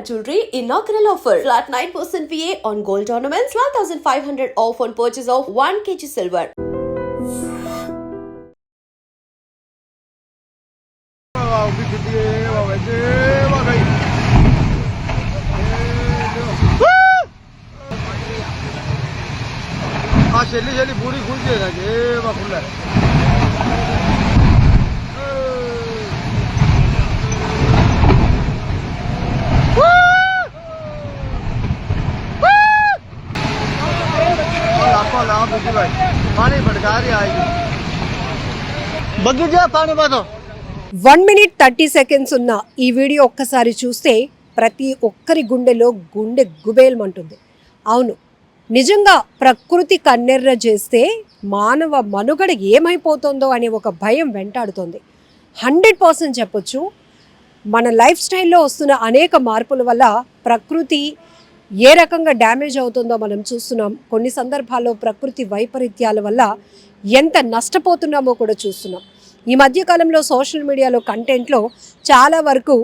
Jewelry inaugural offer. Flat 9% VA on gold ornaments, 12,500 off on purchase of 1 kg silver. vào cái cái cái vào cái cái one minute thirty seconds ఉన్న ఈ video ఒక్కసారి చూస్తే ప్రతి ఒక్కరి గుండెలో గుండె గుబేల్మంటుంది. అవును నిజంగా ప్రకృతి కన్నెర్ర చేస్తే మానవ మనుగడ ఏమైపోతుందో అనే ఒక భయం వెంటాడుతోంది. హండ్రెడ్ పర్సెంట్ చెప్పొచ్చు మన లైఫ్ స్టైల్లో వస్తున్న అనేక మార్పుల వల్ల ప్రకృతి ఏ రకంగా డ్యామేజ్ అవుతుందో మనం చూస్తున్నాం. కొన్ని సందర్భాల్లో ప్రకృతి వైపరీత్యాల వల్ల ఎంత నష్టపోతున్నామో కూడా చూస్తున్నాం. ఈ మధ్యకాలంలో సోషల్ మీడియాలో కంటెంట్లో చాలా వరకు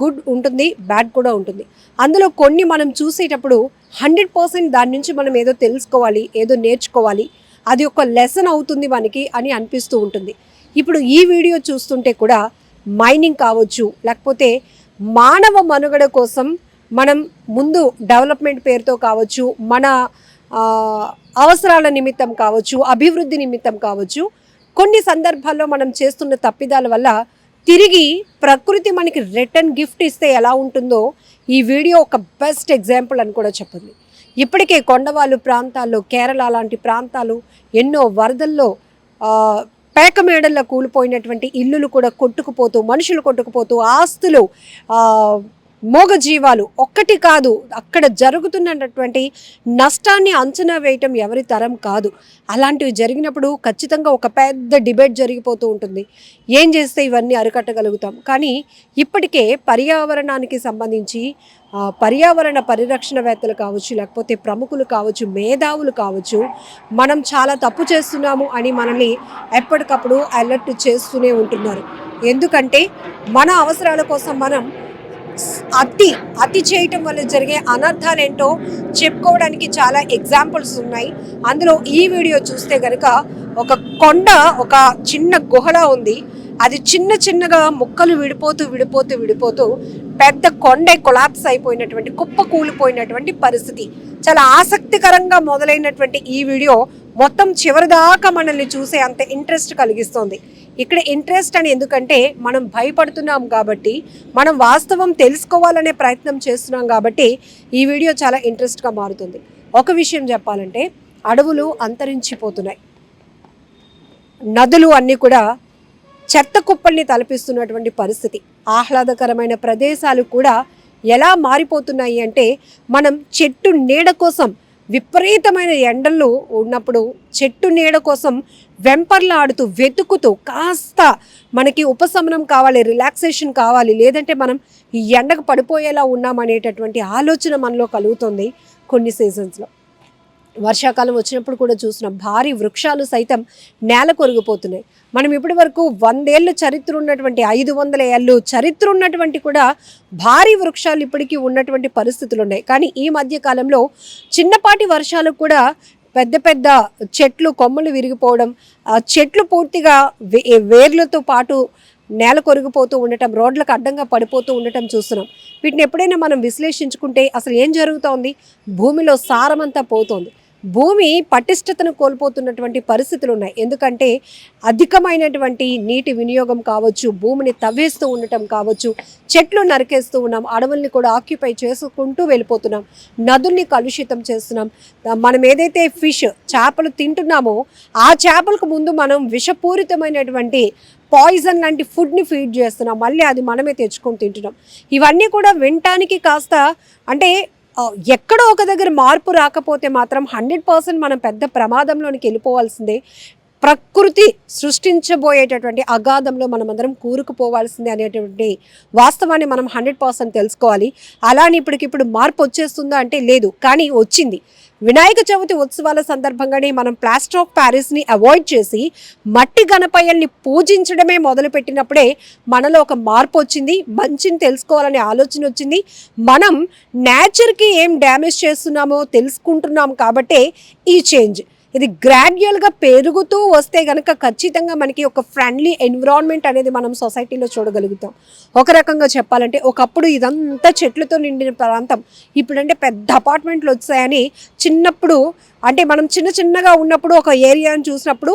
గుడ్ ఉంటుంది బ్యాడ్ కూడా ఉంటుంది. అందులో కొన్ని మనం చూసేటప్పుడు హండ్రెడ్ పర్సెంట్ దాని నుంచి మనం ఏదో తెలుసుకోవాలి ఏదో నేర్చుకోవాలి అది ఒక లెసన్ అవుతుంది మనకి అని అనిపిస్తూ ఉంటుంది. ఇప్పుడు ఈ వీడియో చూస్తుంటే కూడా మైనింగ్ కావచ్చు లేకపోతే మానవ మనుగడ కోసం మనం ముందు డెవలప్మెంట్ పేరుతో కావచ్చు మన అవసరాల నిమిత్తం కావచ్చు అభివృద్ధి నిమిత్తం కావచ్చు కొన్ని సందర్భాల్లో మనం చేస్తున్న తప్పిదాల వల్ల తిరిగి ప్రకృతి మనకి రిటర్న్ గిఫ్ట్ ఇస్తే ఎలా ఉంటుందో ఈ వీడియో ఒక బెస్ట్ ఎగ్జాంపుల్ అని కూడా చెప్పండి. ఇప్పటికే కొండవాళ్ళు ప్రాంతాల్లో కేరళ లాంటి ప్రాంతాలు ఎన్నో వరదల్లో పేకమేడల్లో పేక మేడల్లో కూలిపోయినటువంటి ఇల్లులు కూడా కొట్టుకుపోతూ మనుషులు కొట్టుకుపోతూ ఆస్తులు మోగ మూగజీవాలు ఒక్కటి కాదు అక్కడ జరుగుతున్నటువంటి నష్టాన్ని అంచనా వేయటం ఎవరి తరం కాదు. అలాంటివి జరిగినప్పుడు ఖచ్చితంగా ఒక పెద్ద డిబేట్ జరిగిపోతూ ఉంటుంది. ఏం చేస్తే ఇవన్నీ అరికట్టగలుగుతాం? కానీ ఇప్పటికే పర్యావరణానికి సంబంధించి పర్యావరణ పరిరక్షణవేత్తలు కావచ్చు లేకపోతే ప్రముఖులు కావచ్చు మేధావులు కావచ్చు మనం చాలా తప్పు చేస్తున్నాము అని మనల్ని ఎప్పటికప్పుడు అలర్ట్ చేస్తూనే ఉంటున్నారు. ఎందుకంటే మన అవసరాల కోసం మనం అతి అతి చేయటం వల్ల జరిగే అనర్థాలు ఏంటో చెప్పుకోవడానికి చాలా ఎగ్జాంపుల్స్ ఉన్నాయి. అందులో ఈ వీడియో చూస్తే కనుక ఒక కొండ ఒక చిన్న గుహలా ఉంది. అది చిన్న చిన్నగా ముక్కలు విడిపోతూ విడిపోతూ విడిపోతూ పెద్ద కొండే కొలాప్స్ అయిపోయినటువంటి కుప్ప కూలిపోయినటువంటి పరిస్థితి. చాలా ఆసక్తికరంగా మొదలైనటువంటి ఈ వీడియో మొత్తం చివరిదాకా మనల్ని చూసే అంత ఇంట్రెస్ట్ కలిగిస్తుంది. ఇక్కడ ఇంట్రెస్ట్ అని ఎందుకంటే మనం భయపడుతున్నాం కాబట్టి మనం వాస్తవం తెలుసుకోవాలనే ప్రయత్నం చేస్తున్నాం కాబట్టి ఈ వీడియో చాలా ఇంట్రెస్ట్గా మారుతుంది. ఒక విషయం చెప్పాలంటే అడవులు అంతరించిపోతున్నాయి. నదులు అన్నీ కూడా చెత్త కుప్పల్ని తలపిస్తున్నటువంటి పరిస్థితి. ఆహ్లాదకరమైన ప్రదేశాలు కూడా ఎలా మారిపోతున్నాయి అంటే మనం చెట్టు నీడ కోసం విపరీతమైన ఎండలు ఉన్నప్పుడు చెట్టు నీడ కోసం వెంపర్లాడుతూ వెతుకుతూ కాస్త మనకి ఉపశమనం కావాలి రిలాక్సేషన్ కావాలి లేదంటే మనం ఈ ఎండకు పడిపోయేలా ఉన్నామనేటటువంటి ఆలోచన మనలో కలుగుతుంది కొన్ని సీజన్స్లో. వర్షాకాలం వచ్చినప్పుడు కూడా చూస్తున్నాం. భారీ వృక్షాలు సైతం నేల కొరిగిపోతున్నాయి. మనం ఇప్పటి వరకు వందేళ్ళు చరిత్ర ఉన్నటువంటి ఐదు వందల ఏళ్ళు చరిత్ర ఉన్నటువంటి కూడా భారీ వృక్షాలు ఇప్పటికీ ఉన్నటువంటి పరిస్థితులు ఉన్నాయి. కానీ ఈ మధ్య కాలంలో చిన్నపాటి వర్షాలు కూడా పెద్ద పెద్ద చెట్లు కొమ్మలు విరిగిపోవడం చెట్లు పూర్తిగా వే వేర్లతో పాటు నేల కొరిగిపోతూ ఉండటం రోడ్లకు అడ్డంగా పడిపోతూ ఉండటం చూస్తున్నాం. వీటిని ఎప్పుడైనా మనం విశ్లేషించుకుంటే అసలు ఏం జరుగుతోంది? భూమిలో సారమంతా పోతోంది. భూమి పటిష్టతను కోల్పోతున్నటువంటి పరిస్థితులు ఉన్నాయి ఎందుకంటే అధికమైనటువంటి నీటి వినియోగం కావచ్చు భూమిని తవ్వేస్తూ ఉండటం కావచ్చు చెట్లు నరికేస్తూ ఉన్నాం అడవుల్ని కూడా ఆక్యుపై చేసుకుంటూ వెళ్ళిపోతున్నాం నదుల్ని కలుషితం చేస్తున్నాం. మనం ఏదైతే ఫిష్ చేపలు తింటున్నామో ఆ చేపలకు ముందు మనం విషపూరితమైనటువంటి పాయిజన్ లాంటి ఫుడ్ని ఫీడ్ చేస్తున్నాం. మళ్ళీ అది మనమే తెచ్చుకొని తింటున్నాం. ఇవన్నీ కూడా వినటానికి కాస్త అంటే ఎక్కడో ఒక దగ్గర మార్పు రాకపోతే మాత్రం హండ్రెడ్ పర్సెంట్ మనం పెద్ద ప్రమాదంలోనికి వెళ్ళిపోవాల్సిందే. ప్రకృతి సృష్టించబోయేటటువంటి అగాధంలో మనమందరం కూరుకుపోవాల్సిందే అనేటువంటి వాస్తవాన్ని మనం హండ్రెడ్ పర్సెంట్ తెలుసుకోవాలి. అలానే ఇప్పటికిప్పుడు మార్పు వచ్చేస్తుందా అంటే లేదు కానీ వచ్చింది. వినాయక చవితి ఉత్సవాల సందర్భంగానే మనం ప్లాస్టర్ ఆఫ్ ప్యారిస్ని అవాయిడ్ చేసి మట్టి గణపయ్యల్ని పూజించడమే మొదలుపెట్టినప్పుడే మనలో ఒక మార్పు వచ్చింది. మంచిని తెలుసుకోవాలనే ఆలోచన వచ్చింది. మనం నేచర్కి ఏం డ్యామేజ్ చేస్తున్నామో తెలుసుకుంటున్నాం కాబట్టే ఈ చేంజ్. ఇది గ్రాడ్యువల్గా పెరుగుతూ వస్తే కనుక ఖచ్చితంగా మనకి ఒక ఫ్రెండ్లీ ఎన్విరాన్మెంట్ అనేది మనం సొసైటీలో చూడగలుగుతాం. ఒక రకంగా చెప్పాలంటే ఒకప్పుడు ఇదంతా చెట్లతో నిండిన ప్రాంతం ఇప్పుడంటే పెద్ద అపార్ట్మెంట్లు వచ్చాయని చిన్నప్పుడు అంటే మనం చిన్న చిన్నగా ఉన్నప్పుడు ఒక ఏరియాని చూసినప్పుడు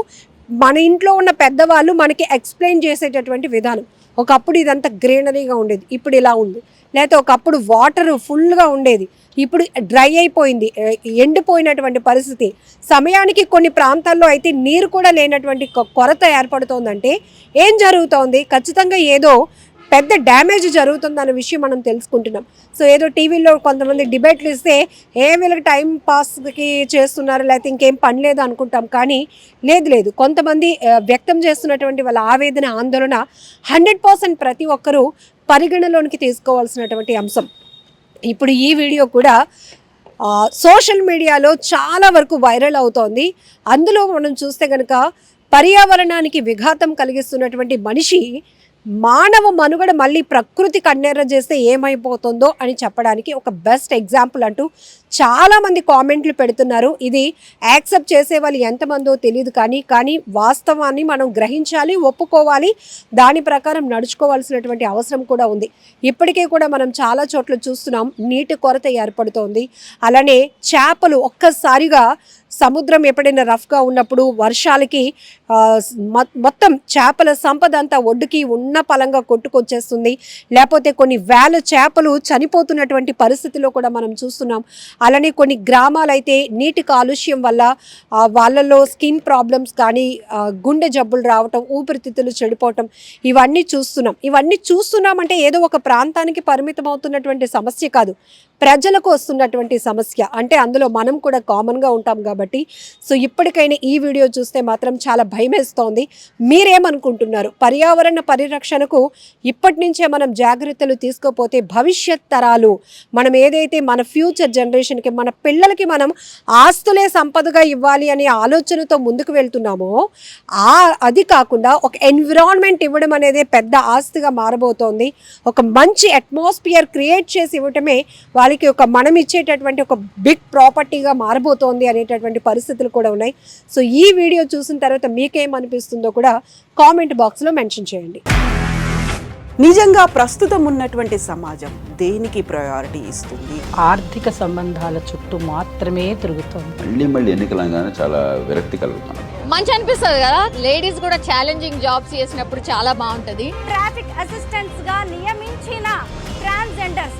మన ఇంట్లో ఉన్న పెద్దవాళ్ళు మనకి ఎక్స్ప్లెయిన్ చేసేటటువంటి విధానం. ఒకప్పుడు ఇదంతా గ్రీనరీగా ఉండేది ఇప్పుడు ఇలా ఉంది. లేకపోతే ఒకప్పుడు వాటర్ ఫుల్గా ఉండేది ఇప్పుడు డ్రై అయిపోయింది ఎండిపోయినటువంటి పరిస్థితి. సమయానికి కొన్ని ప్రాంతాల్లో అయితే నీరు కూడా లేనటువంటి కొ- కొరత ఏర్పడుతోందంటే ఏం జరుగుతోంది? ఖచ్చితంగా ఏదో పెద్ద డ్యామేజ్ జరుగుతుందన్న విషయం మనం తెలుసుకుంటున్నాం. సో ఏదో టీవీలో కొంతమంది డిబేట్లు ఇస్తే ఏ వీళ్ళకి టైం పాస్కి చేస్తున్నారు లేకపోతే ఇంకేం పని లేదు అనుకుంటాం. కానీ లేదు లేదు. కొంతమంది వ్యక్తం చేస్తున్నటువంటి వాళ్ళ ఆవేదన ఆందోళన హండ్రెడ్ పర్సెంట్ ప్రతి ఒక్కరూ పరిగణలోనికి తీసుకోవాల్సినటువంటి అంశం. ఇప్పుడు ఈ వీడియో కూడా సోషల్ మీడియాలో చాలా వరకు వైరల్ అవుతోంది. అందులో మనం చూస్తే కనుక పర్యావరణానికి విఘాతం కలిగిస్తున్నటువంటి మనిషి మానవ మనుగడ మళ్ళీ ప్రకృతి కన్నెర్ర చేస్తే ఏమైపోతుందో అని చెప్పడానికి ఒక బెస్ట్ ఎగ్జాంపుల్ అంటూ చాలామంది కామెంట్లు పెడుతున్నారు. ఇది యాక్సెప్ట్ చేసే వాళ్ళు ఎంతమందో తెలియదు కానీ కానీ వాస్తవాన్ని మనం గ్రహించాలి ఒప్పుకోవాలి దాని ప్రకారం నడుచుకోవాల్సినటువంటి అవసరం కూడా ఉంది. ఇప్పటికే కూడా మనం చాలా చోట్ల చూస్తున్నాం నీటి కొరత ఏర్పడుతోంది. అలానే చేపలు ఒక్కసారిగా సముద్రం ఎప్పుడైనా రఫ్గా ఉన్నప్పుడు వర్షాలకి మొత్తం చేపల సంపద అంతా ఒడ్డుకి ఉన్న పలంగా కొట్టుకొచ్చేస్తుంది. లేకపోతే కొన్ని వేల చేపలు చనిపోతున్నటువంటి పరిస్థితిలో కూడా మనం చూస్తున్నాం. అలానే కొన్ని గ్రామాలైతే నీటి కాలుష్యం వల్ల వాళ్ళలో స్కిన్ ప్రాబ్లమ్స్ కానీ గుండె జబ్బులు రావటం ఊపిరితిత్తులు చెడిపోవటం ఇవన్నీ చూస్తున్నాం. ఇవన్నీ చూస్తున్నామంటే ఏదో ఒక ప్రాంతానికి పరిమితం అవుతున్నటువంటి సమస్య కాదు. ప్రజలకు వస్తున్నటువంటి సమస్య. అంటే అందులో మనం కూడా కామన్గా ఉంటాం కాబట్టి. సో ఇప్పటికైనా ఈ వీడియో చూస్తే మాత్రం చాలా భయమేస్తోంది. మీరేమనుకుంటున్నారు? పర్యావరణ పరిరక్షణకు ఇప్పటి నుంచే మనం జాగ్రత్తలు తీసుకోపోతే భవిష్యత్ తరాలు మనం ఏదైతే మన ఫ్యూచర్ జనరేషన్కి మన పిల్లలకి మనం ఆస్తులే సంపదగా ఇవ్వాలి అనే ఆలోచనతో ముందుకు వెళ్తున్నామో ఆ అది కాకుండా ఒక ఎన్విరాన్మెంట్ ఇవ్వడం అనేది పెద్ద ఆస్తిగా మారబోతోంది. ఒక మంచి అట్మాస్ఫియర్ క్రియేట్ చేసి ఇవ్వటమే వాళ్ళకి ఒక మనం ఇచ్చేటటువంటి ఒక బిగ్ ప్రాపర్టీగా మారబోతోంది అనేటటువంటి పరిస్థితులు కూడా ఉన్నాయి. సో ఈ వీడియో చూసిన తర్వాత మీకేమనిపిస్తుందో కూడా కామెంట్ బాక్స్లో మెన్షన్ చేయండి. నిజంగా ప్రస్తుతం ఉన్నటువంటి సమాజం దేనికి ప్రయారిటీ ఇస్తుంది? ఆర్థిక సంబంధాల చుట్టూ మాత్రమే తిరుగుతోంది. మళ్ళీ మళ్ళీ ఎన్నికలంగానే చాలా విరక్తి కలుగుతున్నాం మంచి అనిపిస్తుంది కదా? లేడీస్ కూడా ఛాలెంజింగ్ జాబ్స్ చేసినప్పుడు చాలా బాగుంటది. ట్రాఫిక్ అసిస్టెంట్స్గా నియమించిన ట్రాన్స్జెండర్స్